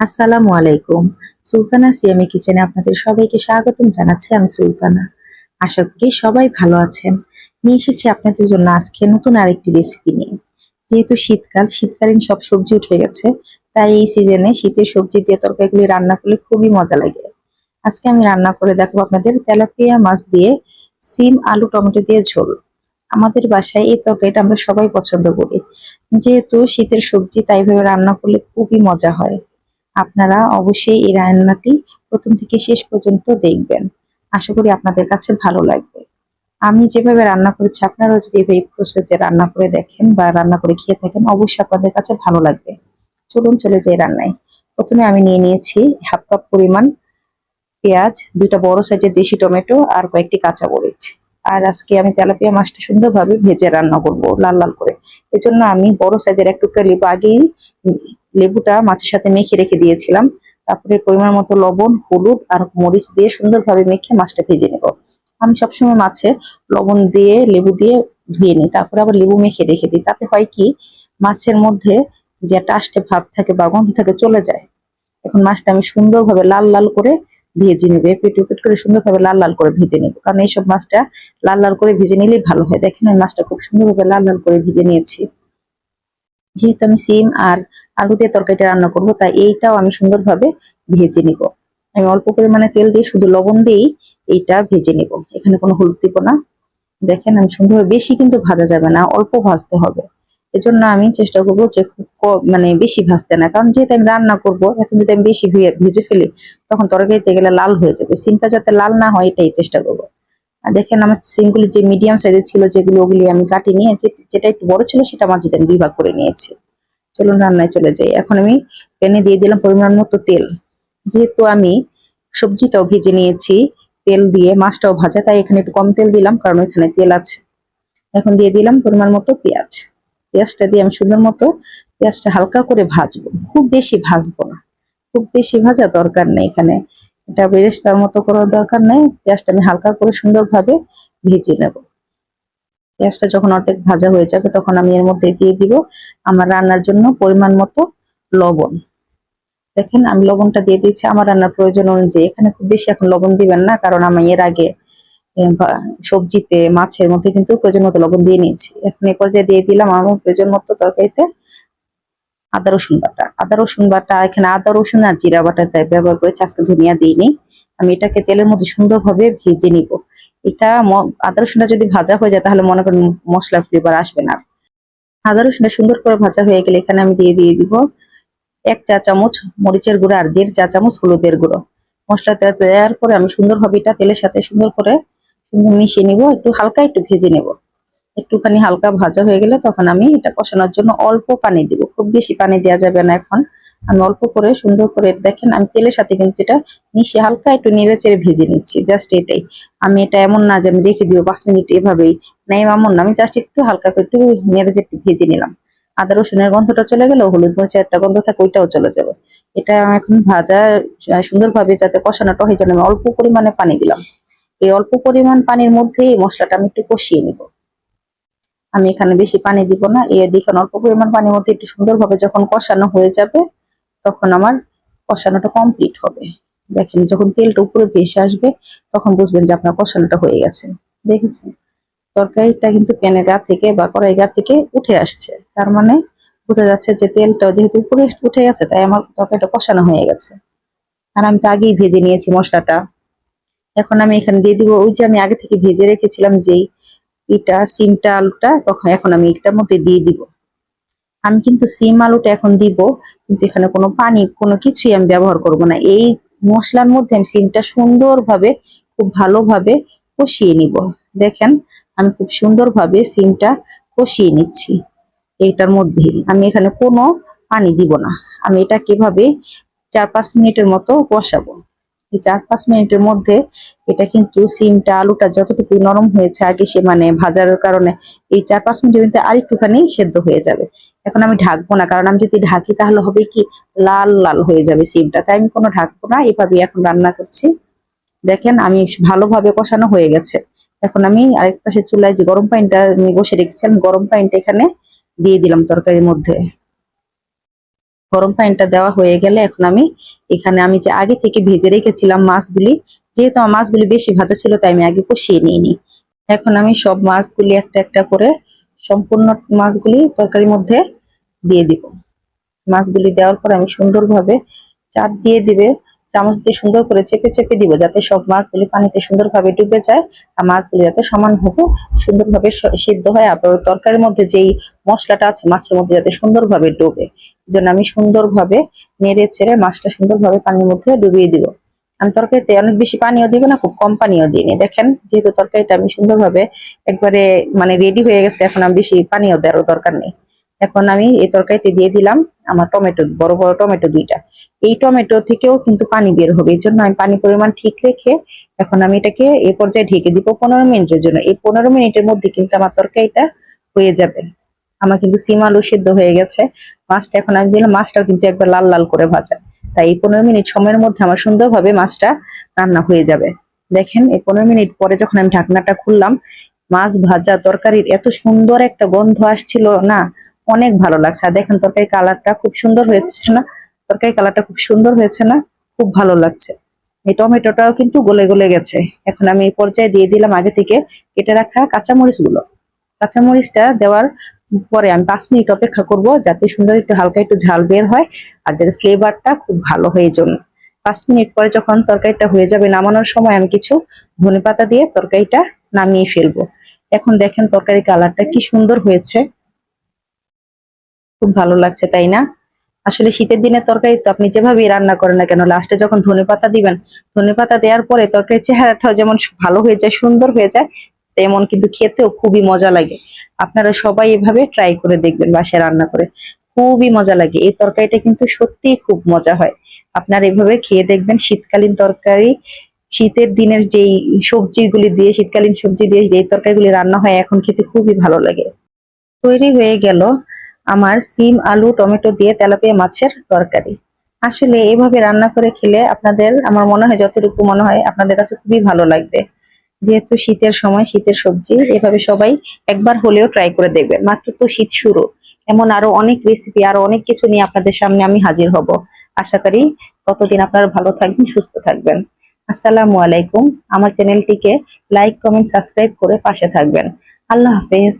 আসসালামু আলাইকুম। সুলতানা সিয়ামি কিচেনে আপনাদের সবাইকে স্বাগতম জানাচ্ছি আমি সুলতানা। আশা করি সবাই ভালো আছেন। নিয়ে এসেছি আপনাদের জন্য আজকে নতুন আরেকটি রেসিপি নিয়ে। যেহেতু শীতকাল, শীতকালীন সব সবজি উঠে গেছে, তাই এই সিজনে শীতের সবজি দিয়ে তরকারিগুলি রান্না করলে খুবই মজা লাগে। আজকে আমি রান্না করে দেখাবো আপনাদের তেলাপিয়া মাছ দিয়ে সিম, আলু, টমেটো দিয়ে ঝোল। আমাদের বাসায় এই তরকারিটা আমরা সবাই পছন্দ করি। যেহেতু শীতের সবজি, তাই ভাবে রান্না করলে খুবই মজা হয়। আপনারা অবশ্যই এই রান্নাটি প্রথম থেকে শেষ পর্যন্ত দেখবেন। আশা করি আপনাদের কাছে ভালো লাগবে। আমি যেভাবে রান্না করেছি, আপনারাও যদি এই প্রসেসে রান্না করে দেখেন বা রান্না করে খেয়ে থাকেন, অবশ্যই আপনাদের কাছে ভালো লাগবে। চলুন চলে যাই রান্নায়। প্রথমে আমি নিয়ে নিয়েছি হাফ কাপ পরিমাণ পেঁয়াজ, দুইটা বড় সাইজের দেশি টমেটো আর কয়েকটি কাঁচা মরিচ। আর আজকে আমি তেলাপিয়া মাছটা সুন্দরভাবে ভেজে রান্না করব লাল লাল করে। এজন্য আমি বড় সাইজের এক টুকরা লেবু আগেই লেবুটা মাছের সাথে মেখে রেখে দিয়েছিলাম। তারপরে পরিমাণ মতো লবণ, হলুদ আর মরিচ দিয়ে সুন্দরভাবে মেখে মাছটা ভেজে নেব। আমি সবসময় মাছে লবণ দিয়ে, লেবু দিয়ে ধুয়ে নিই, তারপরে আবার লেবু মেখে রেখে দিই। তাতে হয় কি, মাছের মধ্যে যে একটা আষ্টে ভাব থাকে বা গন্ধ থাকে চলে যায়। এখন মাছটা আমি সুন্দরভাবে লাল লাল করে ভেজে নেবে। পেট পেট করে সুন্দরভাবে লাল লাল করে ভেজে নেব। কারণ এইসব মাছটা লাল লাল করে ভেজে নিলেই ভালো হয়। দেখেন আমি মাছটা খুব সুন্দরভাবে লাল লাল করে ভেজে নিয়েছি। যেহেতু আমি সিম আর আলু দিয়ে তরকারিটা রান্না করব, তাই এইটাও আমি সুন্দরভাবে ভেজে নিব। আমি অল্প পরিমাণে তেল দিয়ে শুধু লবণ দিয়েই এইটা ভেজে নিব। এখানে কোনো হলুদ দিব না। দেখেন আমি সুন্দরভাবে বেশি কিন্তু ভাজা যাবে না, অল্প ভাজতে হবে। এজন্য আমি চেষ্টা করব যে খুব মানে বেশি ভাজতে না, কারণ যেহেতু আমি রান্না করব, এখন যদি আমি বেশি ভেজে ফেলি, তখন তরকারিতে গেলে লাল হয়ে যাবে। সিমটা যাতে লাল না হয়, এটাই চেষ্টা করব। দেখেন আমার সিমগুলি যে মিডিয়াম সাইজের ছিল যেগুলো ওগুলি আমি কাটি নিয়ে যেটা একটু বড় ছিল সেটা মাঝে আমি দুই ভাগ করে নিয়েছি। চলুন রান্নায় চলে যাই। এখন আমি প্যানে দিয়ে দিলাম পরিমাণ মতো তেল। যেহেতু আমি সবজিটাও ভেজে নিয়েছি, তেল দিয়ে মাছটাও ভাজা, তাই এখানে একটু কম তেল দিলাম, কারণ এখানে তেল আছে। এখন দিয়ে দিলাম পরিমাণ মতো পেঁয়াজ। পেঁয়াজটা দিয়ে আমি সুন্দর মতো পেঁয়াজটা হালকা করে ভাজবো। খুব বেশি ভাজবো না। খুব বেশি ভাজা দরকার নেই এখানে। এটা বেরেস্তার মতো করার দরকার নেই। পেঁয়াজটা আমি হালকা করে সুন্দরভাবে ভেজে নেব। পেঁয়াজটা যখন অর্ধেক ভাজা হয়ে যাবে, তখন আমি এর মধ্যে দিয়ে দিব আমার রান্নার জন্য পরিমাণ মতো লবণ। দেখেন, আমি লবণটা দিয়ে দিচ্ছি আমার রান্নার প্রয়োজন অনুযায়ী। এখানে খুব বেশি এখন লবণ দিবেন না, কারণ আমি এর আগে সবজিতে, মাছের মধ্যে কিন্তু প্রয়োজন মতো লবণ দিয়ে নিয়েছি। এখন এ পর্যায়ে দিয়ে দিলাম আমার প্রয়োজন মতো তরকারিতে আদা রসুন বাটা। আদা রসুন বাটা, এখানে আদা রসুন আর জিরা বাটা ব্যবহার করেছি, আজকে ধনিয়া দিইনি। আমি এটাকে তেলের মধ্যে সুন্দরভাবে ভেজে নিব। এটা আদা রসুনটা যদি ভাজা হয়ে যায়, তাহলে মনে করেন মশলার ফ্লেভার আসবে না। আদা রসুনটা সুন্দর করে ভাজা হয়ে গেলে এখানে আমি দিয়ে দিয়ে দিব এক চা চামচ মরিচের গুঁড়ো আর দেড় চা চামচ হলুদের গুঁড়ো। মশলাটা দেওয়ার পরে আমি সুন্দরভাবে এটা তেলের সাথে সুন্দর করে মিশিয়ে নিব, একটু হালকা একটু ভেজে নেব। একটুখানি হালকা ভাজা হয়ে গেলে তখন আমি এটা কষানোর জন্য অল্প পানি দিব। খুব বেশি পানি দেওয়া যাবে না এখন। আমি অল্প করে সুন্দর করে দেখেন, আমি তেলের সাথে কিন্তু এটা মিশিয়ে হালকা একটু নেড়ে চেড়ে ভেজে নিচ্ছি জাস্ট এটাই। আমি এটা এমন না যে আমি রেখে দিব পাঁচ মিনিট এভাবেই। নাই এমন না, আমি জাস্ট একটু হালকা করে একটু নেড়ে চেড়ে ভেজে নিলাম। আদা রসুনের গন্ধটা চলে গেল, হলুদ মরিচের একটা গন্ধ থাকে, ওইটাও চলে যাবে। এটা এখন ভাজা সুন্দরভাবে যাতে কষানোটা হয়ে যায় আমি অল্প পরিমাণে পানি দিলাম। এই অল্প পরিমাণ পানির মধ্যে এই মশলাটা আমি একটু কষিয়ে নিব। আমি এখানে বেশি পানি দিব না। এর দিকে অল্প পরিমাণ পানির মধ্যে একটু সুন্দরভাবে যখন কষানো হয়ে যাবে, তখন আমার কষানোটা কমপ্লিট হবে। দেখেন, যখন তেলটা উপরে ভেসে আসবে, তখন বুঝবেন যে আপনার কষানোটা হয়ে গেছে। দেখেছেন? তরকারিটা কিন্তু প্যানের গা থেকে বা কড়াই গা থেকে উঠে আসছে। তার মানে বোঝা যাচ্ছে যে তেলটা যেহেতু উপরে উঠে গেছে, তাই আমার তরকারিটা কষানো হয়ে গেছে। আর আমি তো আগেই ভেজে নিয়েছি মশলাটা। এখন আমি এখানে দিয়ে দিব, ওই যে আমি আগে থেকে ভেজে রেখেছিলাম যেই এটা সিমটা, আলুটা, তখন এখন আমি এটার মধ্যে দিয়ে দিব। আমি কিন্তু সিম আলুটা এখন দিব, কিন্তু এখানে কোনো পানি, কোনো কিছুই আমি ব্যবহার করব না। এই মশলার মধ্যে আমি সিমটা সুন্দরভাবে, খুব ভালোভাবে কষিয়ে নিব। দেখেন, আমি খুব সুন্দরভাবে সিমটা কষিয়ে নিচ্ছি এইটার মধ্যে আমি এখানে কোনো পানি দিব না। আমি এটা কীভাবে চার পাঁচ মিনিটের মতো কষাবো। চার পাঁচ মিনিটের মধ্যে এটা কিন্তু সিমটা, আলুটা যতটুকু নরম হয়েছে আগে সে মানে ভাজার কারণে, এই চার পাঁচ মিনিটের মধ্যে আরেকটুখানি সেদ্ধ হয়ে যাবে। এখন আমি ঢাকবো না, কারণ আমি যদি ঢাকি তাহলে হবে কি, লাল লাল হয়ে যাবে সিমটা। তাই আমি কোনো ঢাকবো না এভাবে এখন রান্না করছি। দেখেন আমি ভালোভাবে কষানো হয়ে গেছে। এখন আমি আরেক পাশে চুলায় যে গরম পানিটা আমি বসে রেখেছিলাম, গরম পানিটা এখানে দিয়ে দিলাম তরকারির মধ্যে। গরম পানিটা দেওয়া হয়ে গেলে এখন আমি এখানে আমি যে আগে থেকে ভেজে রেখেছিলাম মাছগুলি, যেহেতু আমার মাছগুলি বেশি ভাজা ছিল, তাই আমি আগে কষিয়ে নিইনি। এখন আমি সব মাছগুলি একটা একটা করে সম্পূর্ণ মাছগুলি তরকারির মধ্যে দিয়ে দিব। মাছগুলি দেওয়ার পর আমি সুন্দরভাবে চাপ দিয়ে দিবে। চামচ দিয়ে সুন্দর করে চেপে চেপে দিব যাতে সব মাছগুলি পানিতে সুন্দরভাবে ডুবে যায় আর মাছগুলি যাতে সমান সমানভাবে সুন্দরভাবে সিদ্ধ হয়। আবার তরকারির মধ্যে যেই মশলাটা আছে, মাছের মধ্যে যাতে সুন্দরভাবে ডোবে। এই জন্য আমি সুন্দরভাবে নেড়ে ছেড়ে মাছটা সুন্দরভাবে পানির মধ্যে ডুবিয়ে দিব। আমি তরকারিতে অনেক বেশি পানিও দিব না, খুব কম পানিও দিইনি দেখেন, যেহেতু তরকারিটা আমি সুন্দরভাবে একবারে মানে রেডি হয়ে গেছে, এখন আমি বেশি পানিও দেওয়ারও দরকার নেই। এখন আমি এই তরকারিতে দিয়ে দিলাম আমার টমেটো, বড় বড় টমেটো দুইটা। এই টমেটো থেকেও কিন্তু পানি বের হবে, এই জন্য আমি পানি পরিমাণ ঠিক রেখে এখন আমি এটাকে এ পর্যায়ে ঢেকে দিব পনেরো মিনিটের জন্য। এই পনেরো মিনিটের মধ্যে কিন্তু আমার তরকারিটা হয়ে যাবে। আমার কিন্তু সিম আলু সিদ্ধ হয়ে গেছে। মাছটা এখন আমি দিলাম, মাছটাও কিন্তু একবার লাল লাল করে ভাজা। তাই এই পনেরো মিনিট সময়ের মধ্যে আমার সুন্দরভাবে মাছটা রান্না হয়ে যাবে। দেখেন, এই পনেরো মিনিট পরে যখন আমি ঢাকনাটা খুললাম, মাছ ভাজা তরকারির এত সুন্দর একটা গন্ধ আসছিল না অনেক ভালো লাগছে। আর দেখেন, তরকারি কালারটা খুব সুন্দর হয়েছে না? তরকারি কালারটা খুব সুন্দর হয়েছে না? খুব ভালো লাগছে। এই টমেটোটাও কিন্তু গলে গলে গেছে। এখন আমি এই পর্যায়ে দিয়ে দিলাম আগে থেকে কেটে রাখা কাঁচামরিচগুলো কাঁচামরিচটা দেওয়ার পরে আমি পাঁচ মিনিট অপেক্ষা করব যাতে সুন্দর একটু হালকা একটু ঝাল বের হয় আর যাতে ফ্লেভারটা খুব ভালো হয়ে জন্য পাঁচ মিনিট পরে যখন তরকারিটা হয়ে যাবে নামানোর সময় আমি কিছু ধনে পাতা দিয়ে তরকারিটা নামিয়ে ফেলব। এখন দেখেন তরকারি কালারটা কি সুন্দর হয়েছে। খুব ভালো লাগছে, তাই না? আসলে শীতের দিনের তরকারি তো আপনি যেভাবেই রান্না করেন না কেন লাস্টে যখন ধনে পাতা দিবেন, ধনে পাতা দেওয়ার পরে তরকারির চেহারাটাও যেমন ভালো হয়ে যায়, সুন্দর হয়ে যায়, তেমন কিন্তু খেতেও খুবই মজা লাগে। আপনারা সবাই এভাবে ট্রাই করে দেখবেন বাসায় রান্না করে। খুবই মজা লাগে। এই তরকারিটা কিন্তু সত্যিই খুব মজা হয়। আপনারা এভাবে খেয়ে দেখবেন, শীতকালীন তরকারি, শীতের দিনের যেই সবজিগুলি দিয়ে, শীতকালীন সবজি দিয়ে যেই তরকারিগুলি রান্না হয়, এখন খেতে খুবই ভালো লাগে। তৈরি হয়ে গেল আমার সিম, আলু, টমেটো দিয়ে তেলাপিয়া মাছের তরকারি। আসলে এভাবে রান্না করে খেলে আপনাদের, আমার মনে হয় যতটুকু মনে হয় আপনাদের কাছে খুবই ভালো লাগবে। যেহেতু শীতের সময়, শীতের সবজি, এভাবে সবাই একবার হলেও ট্রাই করে দেখবে মাত্র তো শীত শুরু। এমন আরও অনেক রেসিপি আরও অনেক কিছু নিয়ে আপনাদের সামনে আমি হাজির হব। আশা করি ততদিন আপনারা ভালো থাকবেন, সুস্থ থাকবেন। আসসালামু আলাইকুম। আমার চ্যানেলটিকে লাইক কমেন্ট সাবস্ক্রাইব করে পাশে থাকবেন। আল্লাহ হাফেজ।